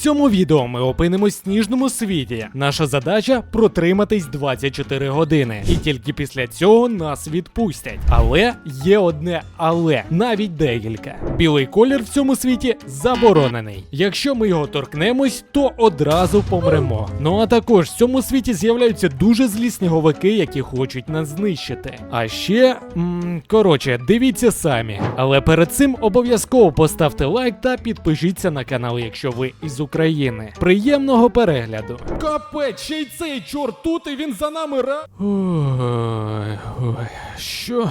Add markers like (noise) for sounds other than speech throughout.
цьому відео ми опинимось в сніжному світі. Наша задача протриматись 24 години. І тільки після цього нас відпустять. Але є одне але, навіть декілька. Білий колір в цьому світі заборонений. Якщо ми його торкнемось, то одразу помремо. Ну а також в цьому світі з'являються дуже злі сніговики, які хочуть нас знищити. А ще, м, коротше, дивіться самі. Але перед цим обов'язково поставте лайк та підпишіться на канал, якщо ви із України. Приємного перегляду. Капець, ще й цей чорт тут, і він за нами ра. Ой, ой, що?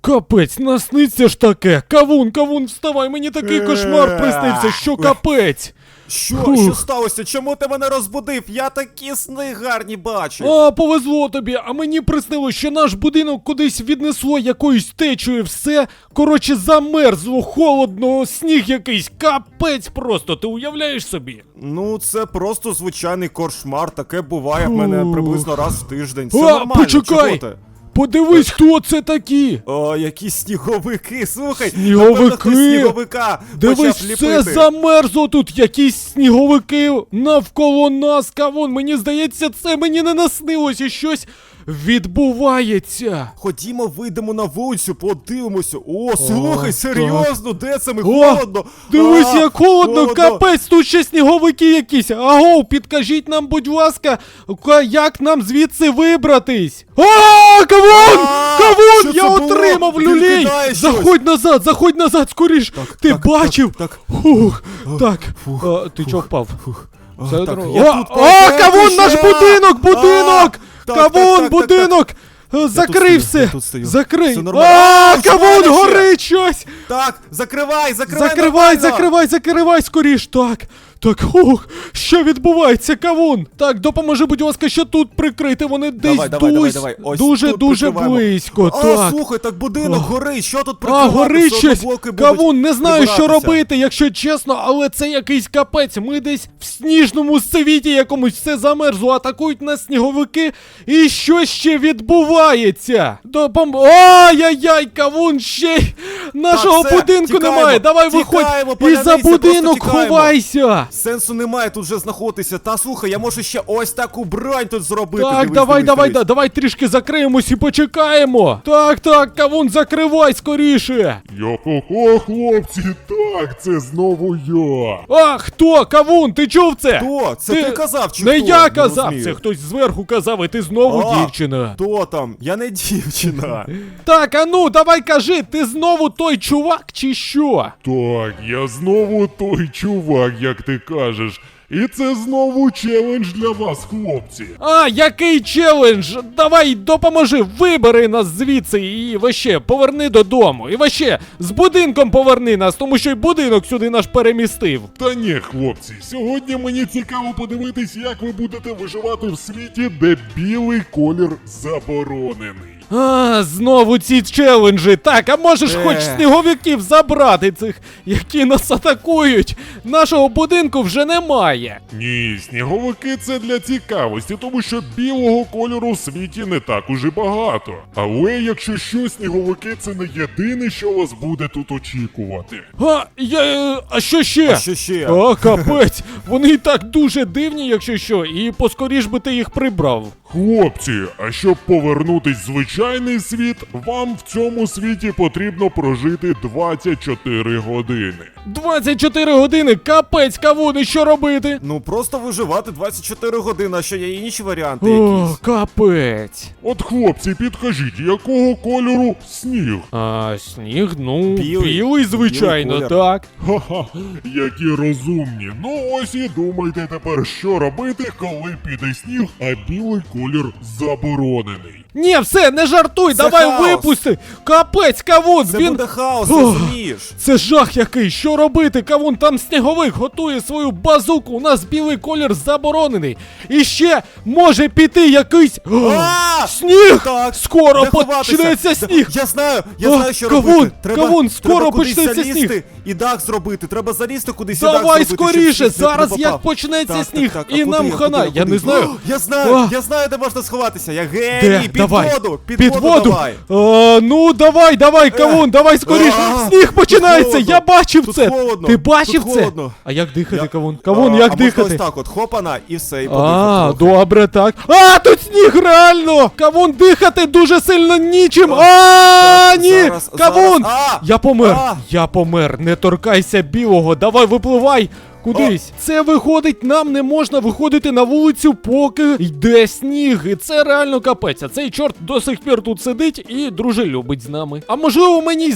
Капець, насниться ж таке. Кавун, кавун, вставай, мені такий кошмар приснився, що капець. Що? Фух. Що сталося? Чому ти мене розбудив? Я такі сни гарні бачив. А, повезло тобі, а мені приснило, що наш будинок кудись віднесло якоюсь течею, все. Коротше, замерзло, холодно, сніг якийсь, капець просто, ти уявляєш собі? Ну, це просто звичайний кошмар. Таке буває в мене Фух. приблизно раз в тиждень. Це А, нормально, почекай! чого ти? Подивись, хто це такі. О, які сніговики, слухай, Сніговики? напевно, хтось сніговика Дивись, почав все ліпити. замерзло тут, якісь сніговики навколо нас, кавон. Мені здається, це мені не наснилось і щось відбувається. Ходімо, вийдемо на вулицю, подивимося. О, слухай, серйозно, де це ми? О, Холодно. Дивись, як холодно, капець, тут ще сніговики якісь. Аго, підкажіть нам, будь ласка, як нам звідси вибратись? А, кавун! Кавун! Я отримав люлей! Заходь назад, заходь назад, скоріш! Ти так, бачив? так, так. Фух, так. фух, А, ти чого впав? О, кавун, наш будинок, будинок! Так, Кавун, так, так, так, будинок! Закрий стою, все! тут стою. Закрий! Все нормально. А, кавун, ще? горить щось! Так, закривай, закривай. Закривай, нормально. закривай, закривай скоріш. Так. Так, ух, що відбувається, кавун? Так, допоможи, будь ласка, що тут прикрити. Вони десь Давай, давай, давай, давай. Ось дуже тут дуже прикриваємо. близько. А, так. слухай, так будинок горить. Що тут А, прикривати? горить Все одно щось! блоки будуть Кавун, не знаю, що робити, якщо чесно, але це якийсь капець. Ми десь в сніжному світі якомусь все замерзло, атакують нас сніговики, і що ще відбувається? Допом... Ай-яй-яй, кавун, ще й нашого все, будинку тікаємо, немає. Давай виходь тікаємо, і за просто будинок тікаємо. ховайся. Сенсу немає тут вже знаходитися. Та слухай, я можу ще ось таку брань тут зробити. Так, Дивись, давай, дивись, давай, дивись. да, давай трішки закриємось і почекаємо. Так, так, кавун, закривай скоріше. Йо-хо-хо, хлопці, так, це знову я. А, хто? Кавун, ти чув це? Хто? Це ти казав чи Не хто? я Не казав, розумію. це хтось зверху казав, і ти знову А, дівчина. Хто там? Я не дівчина. (laughs) Так, а ну, давай кажи, ти знову той чувак чи що? Так, я знову той чувак, як ти кажеш. І це знову челендж для вас, хлопці. А, який челендж? Давай допоможи, вибери нас звідси і ваще поверни додому. І ваще з будинком поверни нас, тому що й будинок сюди наш перемістив. Та ні, хлопці, сьогодні мені цікаво подивитись, як ви будете виживати в світі, де білий колір заборонений. А, знову ці челенджі. Так, а можеш хоч сніговиків забрати цих, які нас атакують. Нашого будинку вже немає. Ні, сніговики це для цікавості, тому що білого кольору в світі не так уже багато. Але якщо що, сніговики це не єдине, що вас буде тут очікувати. А, я. е, А що ще? А що ще? А, капець! Вони і так дуже дивні, якщо що, і поскоріш би ти їх прибрав. Хлопці, а щоб повернутись в звичайний світ, вам в цьому світі потрібно прожити 24 години. 24 години, капець, кавуни, що робити? Ну просто виживати 24 години, а що є інші варіанти О, якісь. капець. От хлопці, підкажіть, якого кольору сніг? А, сніг, ну, Білий. білий, звичайно, Білий колір. так. Ха-ха, які розумні. Ну ось і думайте тепер, що робити, коли піде сніг, а білий колір заборонений. Ні, все, не жартуй, Це давай хаос. випусти. Капець, кавун, Це він. буде хаос, Ох. розумієш? Це жах який, що робити? Кавун там сніговик готує свою базуку. У нас білий колір заборонений. І ще може піти якийсь. О, А! Сніг! Так, Скоро де ховатися? почнеться Де- сніг! Я знаю, я О, знаю, що кавун, робити. Треба, кавун, скоро треба кудись почнеться залізти сніг. і дах зробити. Треба залізти кудись і дах Давай зробити, щоб скоріше, сніг не зараз попав. як почнеться Так, сніг, так, так, і куди нам я, хана. куди Я не куди? знаю. О, я знаю, О. я знаю, де можна сховатися. Я Де? геній, давай. воду, під, воду, воду. давай. А, ну давай, давай, кавун, давай скоріш. а, Сніг починається. холодно, Я бачив тут це. холодно, Ти бачив тут це? холодно. А як дихати, Я- кавун? Кавун, А, як а можна дихати? ось так от, хопана, і все, і А, подихав. трохи. добре, так. А, тут сніг, реально! Кавун дихати дуже сильно нічим. А, Так, ні! зараз, Кавун! зараз. А! Я помер! А! Я помер! Не торкайся білого! Давай випливай! Кудись. Це виходить, нам не можна виходити на вулицю, поки йде сніг. І це реально капець. А цей чорт до сих пір тут сидить і дружелюбить з нами. А можливо, мені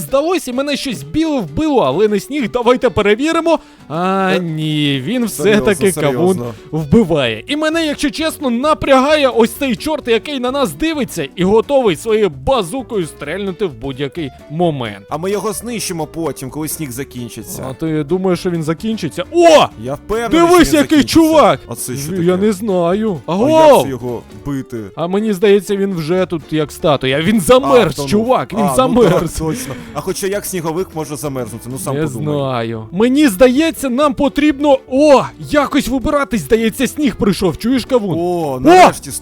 і мене щось біле вбило, але не сніг. Давайте перевіримо. А, Е, ні, він все-таки кавун вбиває. І мене, якщо чесно, напрягає ось цей чорт, який на нас дивиться і готовий своєю базукою стрельнути в будь-який момент. А ми його знищимо потім, коли сніг закінчиться. А ти думаєш, що він закінчиться? О! Я впевнений, що Дивись, він який закінчиться. чувак! А це що Я не знаю. А як Аго! це його бити? А мені здається, він вже тут як статуя. Він замерз, втонув. чувак, він А, ну замерз. так, точно. А хоча як сніговик може замерзнути? Ну сам Не подумай. знаю. Мені здається, нам потрібно. О! Якось вибиратись, здається, сніг прийшов. Чуєш кавун? О, нарешті. с-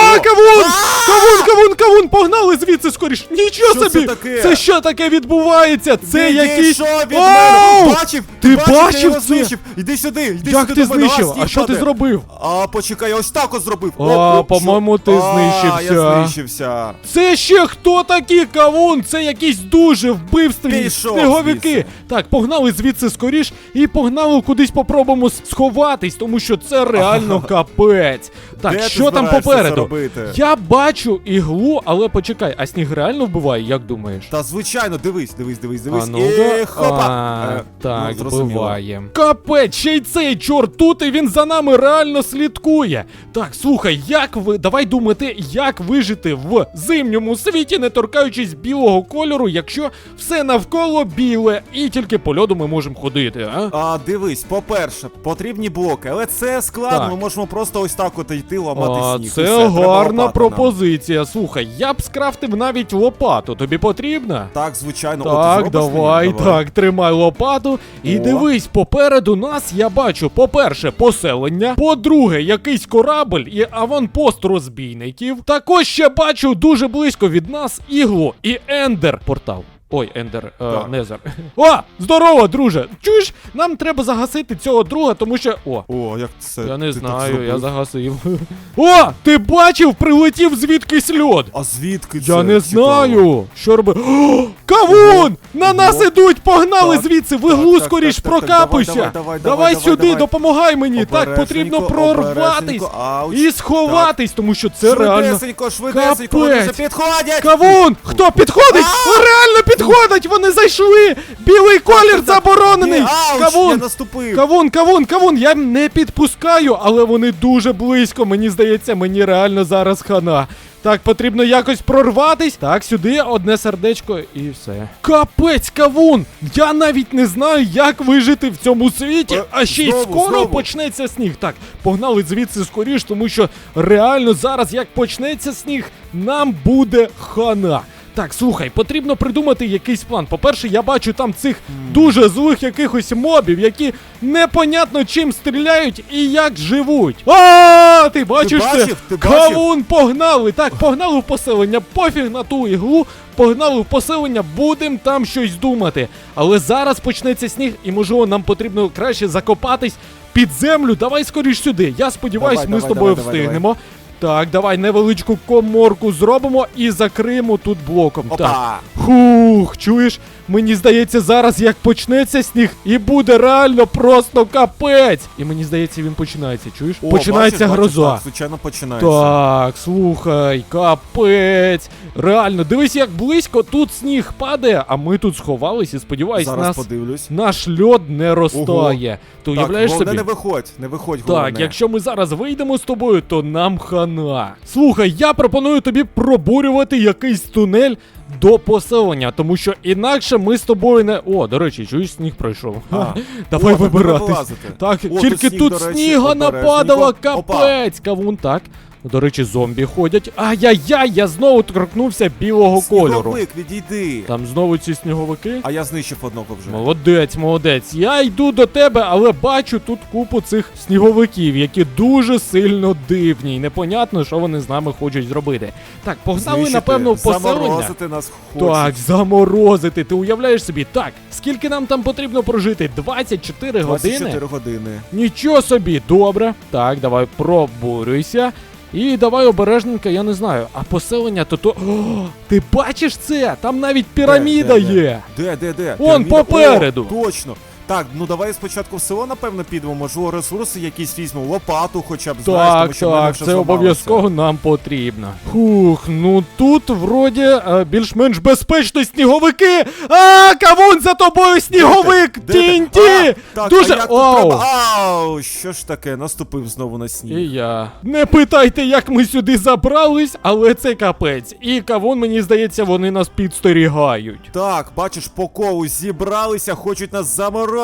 А, кавун! Кавун, кавун, кавун! Погнали звідси скоріш! Нічого Що це собі! таке? Це що таке відбувається? Це якийсь. відійшов від Оу! Бачив? Ти бачив, я його це? знищив? Іди сюди, іди Як сюди ти до мене. знищив? А що ти падає. зробив? А, почекай, я ось так ось зробив. А, по-моєму, що? ти А, знищився. я знищився. Це ще хто такі кавун? Це якісь дуже вбивственні Пішов сніговики. звідси. Так, погнали звідси скоріш і погнали кудись попробуємо с- сховатись, тому що це реально капець. Так, Де ти що там збираєшся це попереду? Робити? Я бачу іглу, але почекай, а сніг реально вбиває, як думаєш? Та звичайно, дивись, дивись, дивись, дивись. А ну-ка. І хопа. А, Е, так, ну, зрозуміло. буває. Капець, ще й цей чорт тут, і він за нами реально слідкує. Так, слухай, як ви. Давай думати, як вижити в зимньому світі, не торкаючись білого кольору, якщо все навколо біле, і тільки по льоду ми можемо ходити, а? А, дивись, по-перше, потрібні блоки, але це складно, Так. ми можемо просто ось так от йти ламати А, сніг. і це все, гарна пропозиція. Слухай, я б скрафтив навіть лопату. Тобі потрібна? Так, звичайно, О, ти Так, мені? давай, так, тримай лопату. І О. дивись, попереду нас я бачу, по-перше, поселення, по-друге, якийсь корабль і аванпост розбійників. Також ще бачу дуже близько від нас іглу і ендер портал. Ой, Ендер, е, Так. Незер. (laughs) О, здорово, друже. Чуєш, нам треба загасити цього друга, тому що. О, О, як це? я не ти так знаю, я зробив? загасив. (laughs) О, ти бачив, прилетів звідкись льод. А звідки це? Я не Цікаво. знаю, що робити. О, (gasps) Кавун! На Ого. нас ідуть, погнали Так, звідси, виглу так, скоріш, так, так, так, прокапуйся. давай, давай, давай, Давай давай, сюди, давай. допомагай мені. Так, потрібно Обережненько, прорватись обережненько, ауч. і сховатись, тому що це реально. Швидесенько, швидесенько, вони вже Капець. підходять! Кавун! Хто підходить? Реально підходить! Вони зайшли! Білий колір заборонений! Ауч, я Кавун! наступив! Кавун, кавун, кавун, я не підпускаю, але вони дуже близько. Мені здається, мені реально зараз хана. Так, потрібно якось прорватись. Так, сюди одне сердечко і все. Капець, кавун! Я навіть не знаю, як вижити в цьому світі, Е, а ще й знову, скоро знову. почнеться сніг. Так, погнали звідси скоріш, тому що реально зараз, як почнеться сніг, нам буде хана. Так, слухай, потрібно придумати якийсь план. По-перше, я бачу там цих дуже злих якихось мобів, які непонятно чим стріляють і як живуть. А, ти бачиш це? бачив? Ти бачив? Кавун, погнали! Так, погнали в поселення, пофіг на ту іглу, погнали в поселення, будем там щось думати. Але зараз почнеться сніг, і можливо нам потрібно краще закопатись під землю. Давай скоріш сюди. Я сподіваюсь, Давай, ми давай, з тобою давай, давай, встигнемо. Так, давай невеличку коморку зробимо і закриємо тут блоком. Так. Хух, чуєш? Мені здається, зараз як почнеться сніг, і буде реально просто капець. І мені здається, він починається. Чуєш? О, починається бачиш, гроза. бачиш, Так, звичайно, починається. Так, слухай, капець. Реально, дивись, як близько тут сніг падає, а ми тут сховались і сподіваюсь, Зараз нас подивлюсь. наш льод не розтає. Ти Так, уявляєш головне собі? не виходь, не виходь, Так, головне. якщо ми зараз вийдемо з тобою, то нам хана. Слухай, я пропоную тобі пробурювати якийсь тунель до поселення, тому що інакше ми з тобою не. О, до речі, чуєш, сніг пройшов. А. Ха, Давай вибиратись. Так, О, тільки сніг, тут сніга нападало, капець, кавун, так. До речі, зомбі ходять. Ай-яй-яй, я знову торкнувся білого кольору. Сніговик, відійди. Там знову ці сніговики. А я знищив одного вже. Молодець, молодець. Я йду до тебе, але бачу тут купу цих сніговиків, які дуже сильно дивні. І непонятно, що вони з нами хочуть зробити. Так, погнали, Знищити, напевно, в поселення. Заморозити нас хочуть. Так, заморозити. Ти уявляєш собі? Так, скільки нам там потрібно прожити? 24 години? 24 години. Нічого собі, добре. Так, давай пробурюйся. І давай обережненько, я не знаю. А поселення то то. О, ти бачиш це? Там навіть піраміда Де, де, де? є. Де, де, де? Вон, Піраміда? попереду. О, точно. Так, ну давай спочатку в село, напевно, підемо, можливо, ресурси якісь візьмемо, лопату хоча б, знаєш, тому Так, що в мене так, вже це зламалося. обов'язково нам потрібно. Хух, ну тут вроді е, більш-менш безпечно сніговики. А, кавун за тобою сніговик! Де ти? Так, Дуже а як тут Оу! треба? Ау, що ж таке, наступив знову на сніг. І я. Не питайте, як ми сюди забрались, але це капець. І кавун, мені здається, вони нас підстерігають. Так, бачиш, по колу зібралися, хочуть нас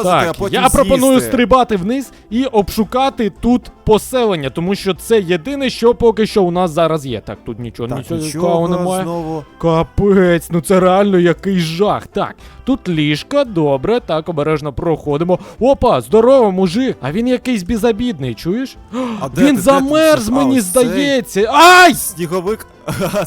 заморозити, а потім я пропоную з'їсти. стрибати вниз і обшукати тут поселення, тому що це єдине, що поки що у нас зараз є. Так, тут нічого, Так, нічого, нічого немає. знову. Капець, ну це реально який жах. Так, тут ліжка, добре, так, обережно проходимо. Опа, здорово, мужик. А він якийсь безобідний, чуєш? А де він де ти? замерз, А, мені ось цей здається. Ай! Сніговик.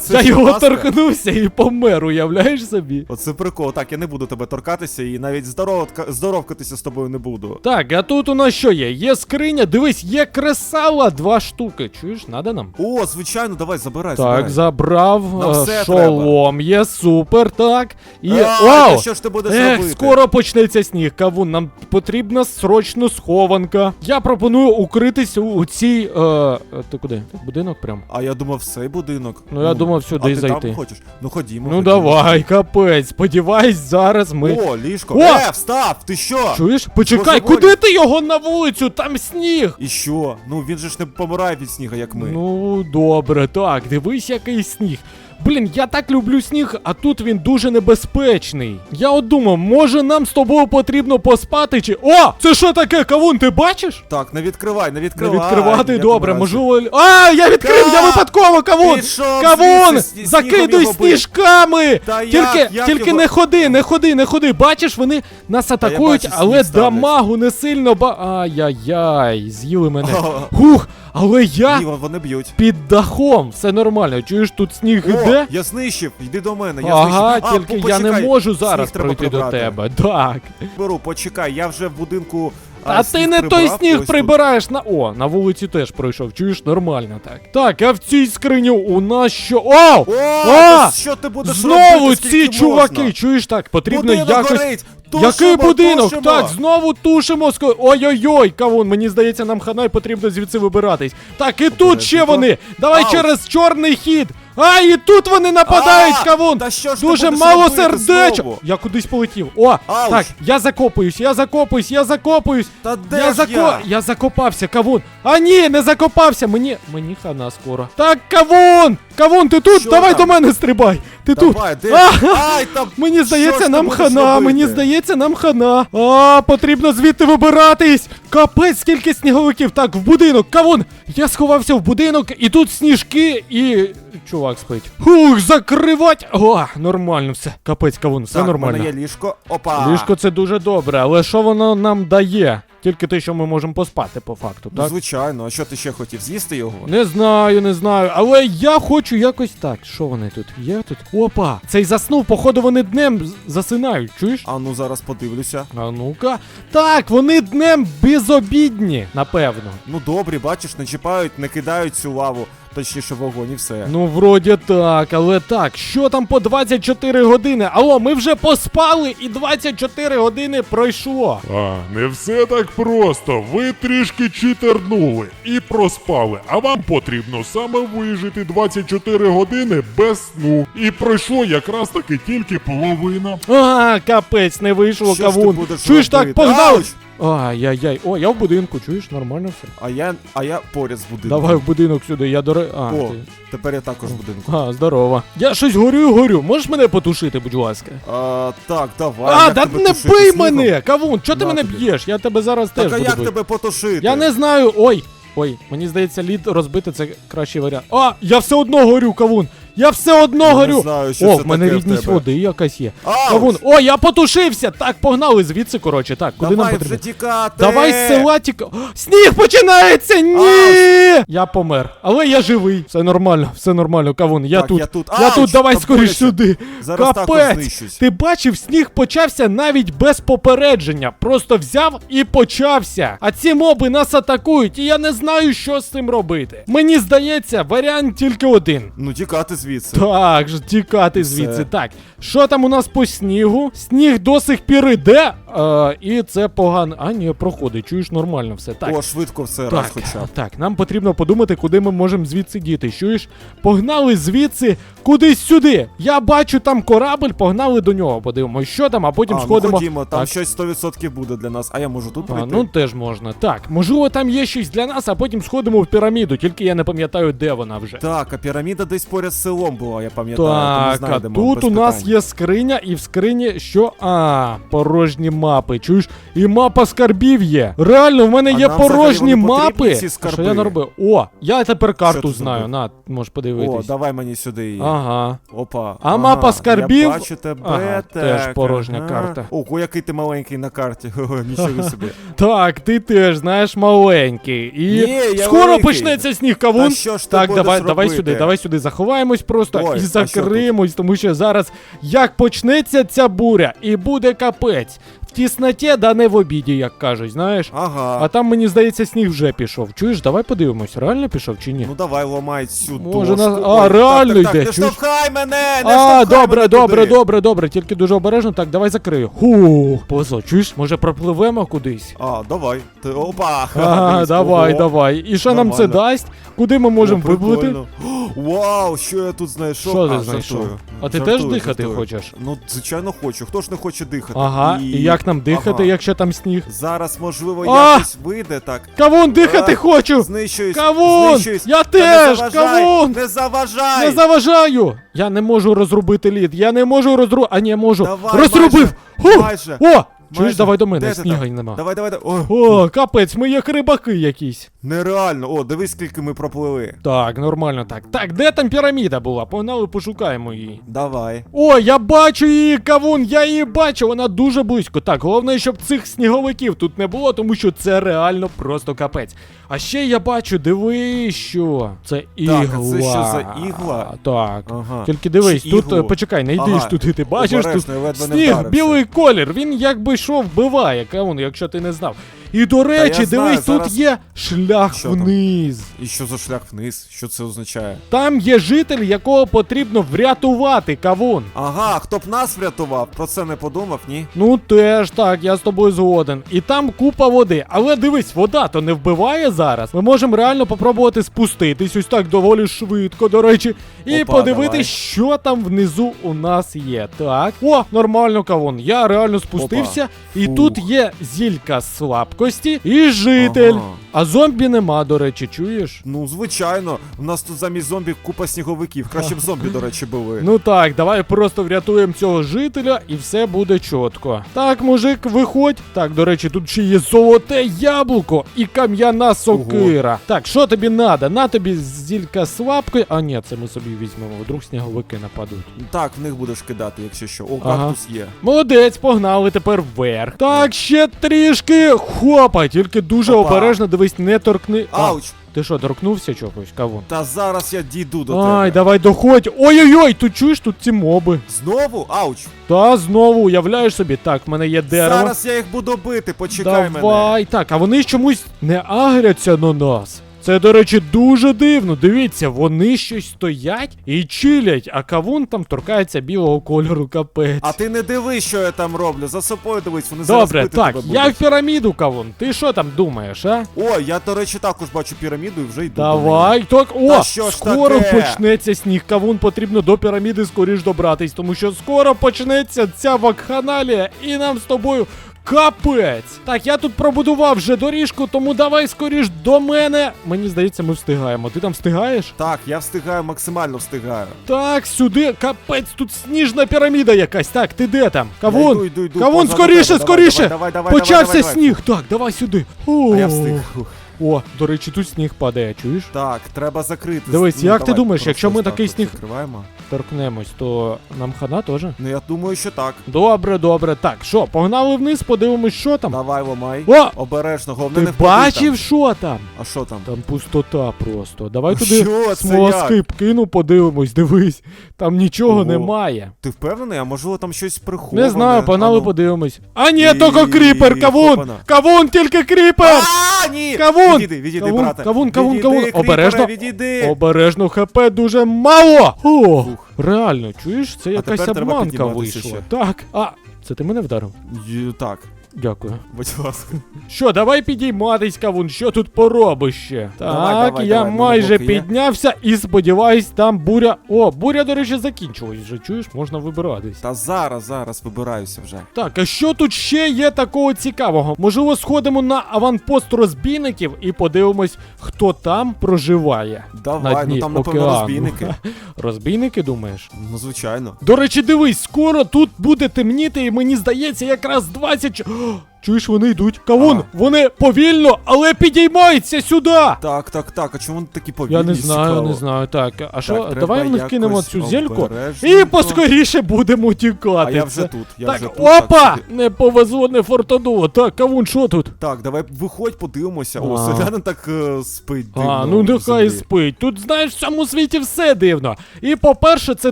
Це Я його ласка. торкнувся і помер, уявляєш собі? Оце прикол. Так, я не буду тебе торкатися і навіть здоровка- здоровкатися з тобою не буду. Так, а тут у нас що є? Є скриня, дивись, є кресала, два штуки. Чуєш, надо нам? О, звичайно, давай, забирай, Так, забирай. забрав Нам е, все шолом, є супер, так. І. А, Вау! та що ж ти будеш Ех, робити? скоро почнеться сніг, кавун. Нам потрібна срочно схованка. Я пропоную укритись у, у цій. Е, е, ти куди? Будинок прям? А я думав, цей будинок. Ну, я думав, сюди а ти зайти. Там хочеш? Ну ходімо. Ну ходімо. давай, капець. Сподіваюсь, зараз ми. О, ліжко. О! Е, встав! Ти що? Чуєш? Почекай, за куди ти його на вулицю? Там сніг. І що? Ну він же ж не помирає від сніга, як ми. Ну, добре, так, дивись, який сніг. Блін, я так люблю сніг, а тут він дуже небезпечний. Я от думав, може нам з тобою потрібно поспати чи. О! Це що таке, кавун, ти бачиш? Так, не відкривай, не відкривай. Не відкривати Як добре, вразі. можливо. А, я відкрив, я випадково, кавун! Кавун! звідси, сні- Закидуй його сніжками! Та як? Тільки, Як тільки його- не ходи, не ходи, не ходи. Бачиш, вони нас атакують, бачу, але сніг ставлять. дамагу не сильно ба. Ай-яй-яй, з'їли мене. О, Хух, але я Ні, вони б'ють. під дахом, все нормально. Чуєш, тут сніг О, іде? я знищив, йди до мене, я Ага, знищив. А, тільки по- я не почекай, можу сніг зараз треба пройти до прибрати. тебе. (laughs) Так. Беру, почекай, я вже в будинку. А ти не той прибрав, сніг ось тут. прибираєш на. О, на вулиці теж пройшов. Чуєш, нормально так. Так, а в цій скрині у нас що. О! О, та що ти будеш Знову робити, ці скільки чуваки, можна? чуєш так, потрібно Будинок якось. горить! Тушимо, Який будинок? тушимо! Так, знову тушимо. ско- Ой-ой-ой, кавун, мені здається, нам хана й потрібно звідси вибиратись. Так, і тут ще вони. Давай Ау. через чорний хід. А, і тут вони нападають, А, кавун. Та що ж ти Дуже будеш мало робити сердечок. знову? Я кудись полетів. О, Ауч. так, я закопуюсь, я закопуюсь, я закопуюсь. Та де я, ж я закопався, кавун. А ні, не закопався. Мені. Мені хана скоро. Так, кавун! Кавун, ти тут? Що Давай там? до мене стрибай. Ти тут. Давай, (laughs) де? А! Ай, там... Мені Що ж здається, ти нам будеш хана, робити? мені здається, нам хана. А, потрібно звідти вибиратись. Капець, скільки сніговиків. Так, в будинок, кавун. Я сховався в будинок, і тут сніжки, і. Чувак спить. Хух, закривать. О, нормально все. Капець, кавун, все так, нормально. в мене є ліжко. Опа. Ліжко це дуже добре, але що воно нам дає? Тільки те, що ми можемо поспати, по факту, Ну, так? звичайно, а що ти ще хотів? З'їсти його? Не знаю, не знаю, але я хочу якось так. Що вони тут? Є тут? Опа! Цей заснув, походу, вони днем засинають, чуєш? А ну зараз подивлюся. А ну-ка. Так, вони днем безобідні, напевно. Ну добрі, бачиш, не чіпають, не кидають цю лаву, точніше вогонь і все. Ну, вроді так, але так, що там по 24 години? Алло, ми вже поспали і 24 години пройшло. А, не все так просто. Ви трішки читернули і проспали. А вам потрібно саме вижити 24 години без сну. І пройшло якраз таки тільки половина. А, капець, не вийшло, Що ж ти кавун. будеш Чуєш так, робити? погнали! Ауч! Ай-яй-яй. О, я в будинку, чуєш, нормально все. А я, а я поряд з будинком. Давай в будинок сюди, я до А, О, ти... тепер я також в будинку. а, здорово. Я щось горю і горю. Можеш мене потушити, будь ласка? А, так, давай. а, як да тебе не тушити? бий Снігом? мене! Кавун, чого ти На мене тобі. б'єш? Я тебе зараз Так теж а буду як бити. тебе потушити? Я не знаю. Ой. Ой, мені здається, лід розбити це кращий варіант. А, я все одно горю, кавун! Я все одно горю! знаю, що О, це в мене таке в рідність тебе. води якась є. Ауч! Кавун, о, я потушився! Так, погнали звідси, коротше. Так, куди Давай нам вже тікати! Давай з села тіка. О, Сніг починається! Ні! Я помер. Але я живий. Все нормально, все нормально, кавун. Я Так, тут. я тут. Я Ауч, тут, давай та скоріш боляче. сюди. Зараз також Капець! знищусь. Ти бачив, сніг почався навіть без попередження. Просто взяв і почався. А ці моби нас атакують, і я не знаю, що з цим робити. Мені здається, варіант тільки один. Ну тікати звідси. Так, ж тікати звідси. Так, що там у нас по снігу? Сніг до сих пір іде, е, і це погано. А, ні, проходить, чуєш нормально все. Так. О, швидко все раз хоча б. (laughs) так, нам потрібно подумати, куди ми можемо звідси діти. Чуєш? Погнали звідси кудись сюди. Я бачу там корабль, погнали до нього. Подивимось, що там, а потім а, сходимо. ну ходімо, там так. щось 100% буде для нас. А я можу тут А, ну теж можна. Так, можливо, там є щось для нас, а потім сходимо в піраміду, тільки я не пам'ятаю, де вона вже. Так, а піраміда десь поряд з селом була, я пам'ятаю. Так, а знайдемо тут без у нас питань. Є скриня, і в скрині що? А, порожні мапи. Чуєш? І мапа скарбів є. Реально, в мене А є порожні мапи. ці? Що я наробив? О, я тепер карту знаю. На, можеш О, давай мені сюди її. Ага. Опа. А мапа скарбів? Я бачу тебе. Ага, так, теж порожня ага. карта. Ого, який ти маленький на карті. (laughs) Нічого собі. (laughs) Так, ти теж знаєш маленький. І Ні, скоро великий. почнеться сніг кавун. Та що ж Так, давай, давай сюди, давай сюди заховаємось просто Ой, і закриємось, тому що зараз як почнеться ця буря, і буде капець. Тісноті, да не в обіді, як кажуть, знаєш. Ага. А там, мені здається, сніг вже пішов. Чуєш, давай подивимось, реально пішов чи ні? Ну давай ламай цю Може, дошку. на- А, Ой, реально так, так, йде, Так, чуєш? не штовхай мене, не А, штовхай добре, мене добре, туди. добре, добре. Тільки дуже обережно. Так, давай закрию. Ху, повезло, чуєш, може пропливемо кудись? А, давай. Ти, опа. Ага, (laughs) дивись, давай, ого. давай. І що нам це Нормально. дасть? Куди ми можемо О, виплити? прикольно. (gasps) Вау, що я тут знайшов? Що ти а, знайшов? жартую. А ти Жартую, теж дихати жартую. хочеш? Ну, звичайно, хочу. Хто ж не хоче дихати? Ага, і як нам дихати, Ага. якщо там сніг? Зараз, можливо, А! якось вийде так. Кавун, дихати А, хочу! Знищуюсь. Кавун! знищуюсь. Я Та не теж! заважай, Кавун! Не заважай! Не заважаю! Я не можу розрубити лід, я не можу розру... А ні, можу. Давай, Розрубив! майже, Ху! майже. О! Чуєш, давай до мене, Де ти сніга там? й нема. Давай, давай, давай. О, О, капець, ми як рибаки якісь. нереально. О, дивись, скільки ми проплили. Так, нормально так. Так, де там піраміда була? Погнали, пошукаємо її. Давай. О, я бачу її, кавун, я її бачу, вона дуже близько. Так, головне, щоб цих сніговиків тут не було, тому що це реально просто капець. А ще я бачу, диви, що це ігла. Так, а це що за ігла? Так. Ага. Тільки дивись, Чи тут іглу? е, почекай, не йдиш Ага. туди, ти бачиш тут Обережно, я ледве не сніг, вдарився. білий колір, він якби йшов, вбиває, кавун, якщо ти не знав. І до речі, я знаю, дивись, тут зараз- є шлях Що там? вниз. І що за шлях вниз? Що це означає? Там є житель, якого потрібно врятувати, кавун. Ага, хто б нас врятував? Про це не подумав, ні? Ну теж так, я з тобою згоден. І там купа води. Але дивись, вода то не вбиває зараз. Ми можемо реально попробувати спуститись ось так доволі швидко, до речі, і Опа, подивитись, давай. що там внизу у нас є. Так. О, нормально, кавун. Я реально спустився, і Фух. тут є зілька слабкості і житель. Ага. А зомбі нема, до речі, чуєш? Ну, звичайно, у нас тут замість зомбі купа сніговиків. Краще б зомбі, до речі, були. Ну так, давай просто врятуємо цього жителя і все буде чітко. Так, мужик, виходь. Так, до речі, тут ще є золоте яблуко і кам'яна сокира. Так, що тобі надо? На тобі зілька слабкою. А ні, це ми собі візьмемо. Вдруг сніговики нападуть. Так, в них будеш кидати, якщо що. О, Ага. кактус є. Молодець, погнали тепер вверх. Так, ще трішки. Хопа, тільки дуже Опа. обережно, дивись, не торкни. А, Ауч! ти що, торкнувся чогось, кавун? Та зараз я дійду до Ай, тебе. давай доходь. Ой-ой-ой, тут чуєш тут ці моби. Знову? Ауч! Та знову уявляєш собі, так, в мене є дерево. Зараз я їх буду бити, почекай мене. Давай, так, а вони чомусь не агряться на нас. Це, до речі, дуже дивно. Дивіться, вони щось стоять і чилять, а кавун там торкається білого кольору капець. А ти не дивись, що я там роблю. За собою дивись, вони зараз Добре, бити так, тебе я в будуть. піраміду кавун. Ти що там думаєш, а? О, я, до речі, також бачу піраміду і вже йду. до Давай, так, о, Та що ж скоро таке? почнеться сніг. Кавун потрібно до піраміди скоріш добратись, тому що скоро почнеться ця вакханалія, і нам з тобою. Капець! Так, я тут пробудував вже доріжку, тому давай скоріш до мене. Мені здається, ми встигаємо. Ти там встигаєш? Так, я встигаю, максимально встигаю. Так, сюди. Капець, тут сніжна піраміда якась. Так, ти де там? Я Кавун! йду, йду, йду, Кавун, позаду скоріше, тебе. Давай, скоріше! давай, давай, давай, Почався давай, давай. сніг. Так, давай сюди. А я встиг. Фух. О, до речі, тут сніг падає, чуєш? Так, треба закрити. Дивись, Ну, як ти давай думаєш, якщо ми так такий от сніг- Закриваємо. Торкнемось, то нам хана теж? Ну я думаю, що так. Добре, добре. Так, що, погнали вниз, подивимось, що там. Давай, ламай. О! Обережно, головне Ти не впади бачив, там. що там? А що там? Там пустота просто. Давай туди Що це смолоскип кину, подивимось, дивись. Там нічого Ого. немає. Ти впевнений, а можливо там щось приховане? Не знаю, погнали А ну. подивимось. А ні, І- тільки кріпер, кавун! хопана. Кавун, тільки кріпер! А, ні! Кавун! Відійди, відійди, Кавун, брате. кавун, кавун, Відійди, кавун. Обережно. Відійди. Обережно хп дуже мало. О, Фух. реально, чуєш, це якась тепер треба обманка підніматися вийшла. ще. Так, а, це ти мене вдарив? Й- Так, Дякую. будь ласка. Що, давай підійматись, кавун, що тут поробиш ще? Так, Давай, давай, я давай, майже блоки є. піднявся і сподіваюсь, там буря. О, буря, до речі, закінчилась вже, чуєш, можна вибиратись. Та зараз, зараз вибираюся вже. Так, а що тут ще є такого цікавого? Можливо, сходимо на аванпост розбійників і подивимось, хто там проживає. на Давай, дні ну там напевно океану. розбійники. (laughs) Розбійники, думаєш? Ну, звичайно. До речі, дивись, скоро тут буде темніти, і мені здається, якраз 20... え? Чуєш, вони йдуть. Кавун, А. вони повільно, але підіймаються сюди. Так, так, так, а чому вони такі повільні? Я не знаю, не знаю. Так, а що, давай в них якось кинемо цю зельку і поскоріше будемо тікати. А я вже Це- тут, я так, вже тут. опа! Так, сюди. не повезло, не фортануло. Так, кавун, що тут? так, давай виходь, подивимося. О, А. селянин так е, спить дивно. А, ну нехай землі. спить. Тут, знаєш, в цьому світі все дивно. І по-перше, це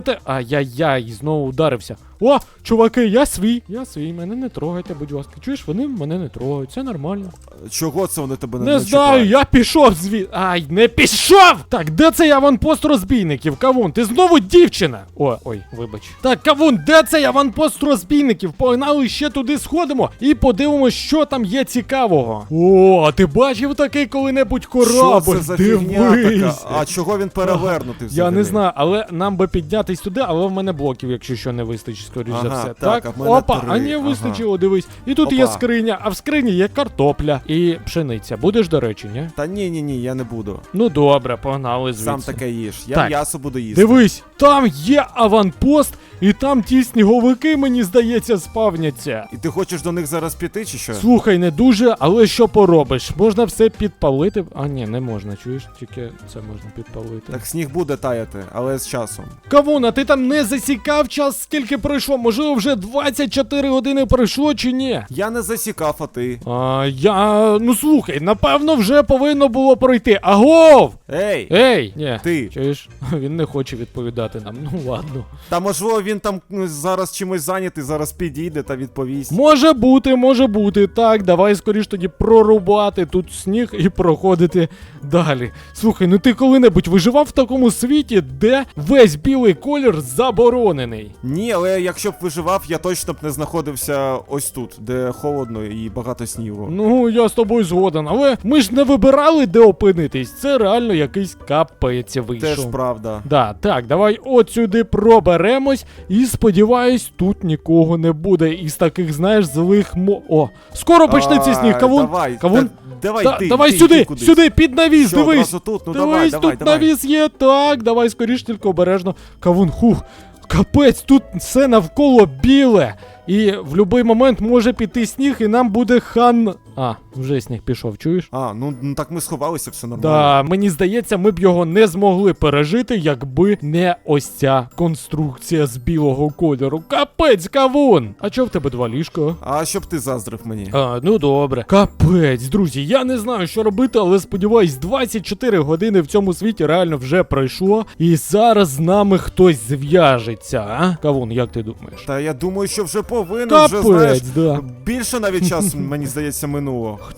те. Ай-яй-яй, знову ударився. О, чуваки, я свій. Я свій, мене не трогайте, будь ласка. Чуєш, вони мене не трогають, це нормально. Чого це вони тебе не, Не, не знаю, чіпають? я пішов звід. Ай, не пішов! Так, де цей аванпост розбійників? Кавун, ти знову дівчина. О, ой, вибач. Так, Кавун, де цей аванпост розбійників? Погнали ще туди сходимо і подивимось, що там є цікавого. О, а ти бачив такий коли-небудь Що це за фігня Дивись. така? А чого він перевернутий Я не знаю, але нам би піднятись туди, але в мене блоків, якщо що не вистачить, скоріш за Ага, все. так, а в мене Опа, три, а ні, ага. вистачило, дивись. І тут є Опа. Скриня, а в скрині є картопля і пшениця. Будеш, до речі, ні? Та ні, ні, ні, я не буду. Ну добре, погнали звідси. Сам таке їж. Я Так. м'ясо буду їсти. Дивись, там є аванпост, і там ті сніговики, мені здається, спавняться. І ти хочеш до них зараз піти, чи що? Слухай, не дуже, але що поробиш? Можна все підпалити. А ні, не можна, чуєш, тільки це можна підпалити. Так сніг буде таяти, але з часом. Кавун, а ти там не засікав час, скільки пройшло? Можливо, вже 24 години пройшло чи ні? Я не засікав, а ти. А, я. Ну слухай, напевно, вже повинно було пройти. Агов! Ей! Ей! Ні. Ти. Чуєш? (laughs) Він не хоче відповідати нам. Ну ладно. Та можливо він там зараз чимось зайнятий, зараз підійде та відповість. Може бути, може бути. Так, давай скоріш тоді прорубати тут сніг і проходити далі. Слухай, ну ти коли-небудь виживав в такому світі, де весь білий колір заборонений. Ні, але якщо б виживав, я точно б не знаходився ось тут, де холодно і багато снігу. Ну, я з тобою згоден, але ми ж не вибирали, де опинитись. Це реально якийсь капець вийшов. Теж правда. Да, так, давай от сюди проберемось і сподіваюсь, тут нікого не буде із таких, знаєш, злих мо. О, скоро почнеться сніг. Кавун, Давай, кавун. давай, Та- йди, давай йди, сюди, кудись. сюди, під навіс, Що, дивись. тут? Ну дивись, давай, тут давай. навіс є. Так, давай скоріш, тільки обережно. Кавун, хух. Капець, тут все навколо біле. І в будь-який момент може піти сніг, і нам буде хан. А, вже сніг пішов, чуєш? А, ну, ну так ми сховалися, все нормально. Да, мені здається, ми б його не змогли пережити, якби не ось ця конструкція з білого кольору. Капець, кавун! А чого в тебе два ліжка? А щоб ти заздрив мені. А, ну добре. Капець, друзі, я не знаю, що робити, але сподіваюсь, 24 години в цьому світі реально вже пройшло. І зараз з нами хтось зв'яжеться, а? Кавун, як ти думаєш? Та я думаю, що вже повинен, вже знаєш. Капець, да. Більше навіть час, мені здається, минуло.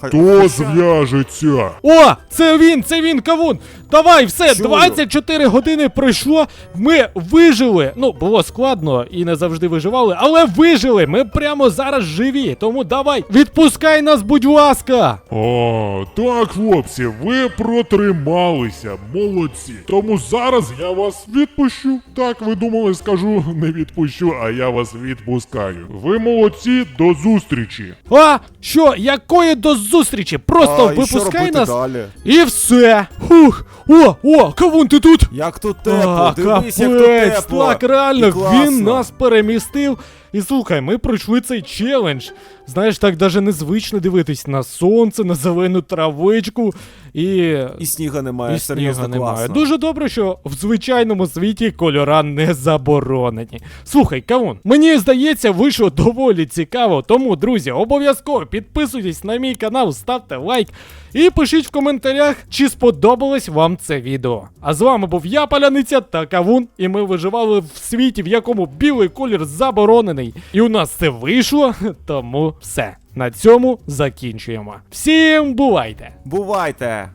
Хай- Хто зв'яжеться? О, це він, це він, кавун. Давай, все, Чую. 24 години пройшло. Ми вижили. Ну, було складно і не завжди виживали, але вижили. Ми прямо зараз живі. Тому давай, відпускай нас, будь ласка. О, так, хлопці, ви протрималися, молодці. Тому зараз я вас відпущу. Так, ви думали, скажу, не відпущу, а я вас відпускаю. Ви молодці, до зустрічі. А, що, якої до зустрічі? Просто А, випускай і нас далі? і все. Хух. О, о, кавун, ти тут? Як тут тепло, А, дивись, як тут тепло. так реально, І він нас перемістив І слухай, ми пройшли цей челендж. Знаєш, так даже незвично дивитись на сонце, на зелену травичку і. І сніга немає, І серйозно сніга немає. класно. Дуже добре, що в звичайному світі кольора не заборонені. Слухай, кавун, мені здається, вийшло доволі цікаво. Тому, друзі, обов'язково підписуйтесь на мій канал, ставте лайк і пишіть в коментарях, чи сподобалось вам це відео. А з вами був я, Паляниця та Кавун, і ми виживали в світі, в якому білий колір заборонений. І у нас це вийшло, (laughs) тому все. На цьому закінчуємо. Всім бувайте! Бувайте!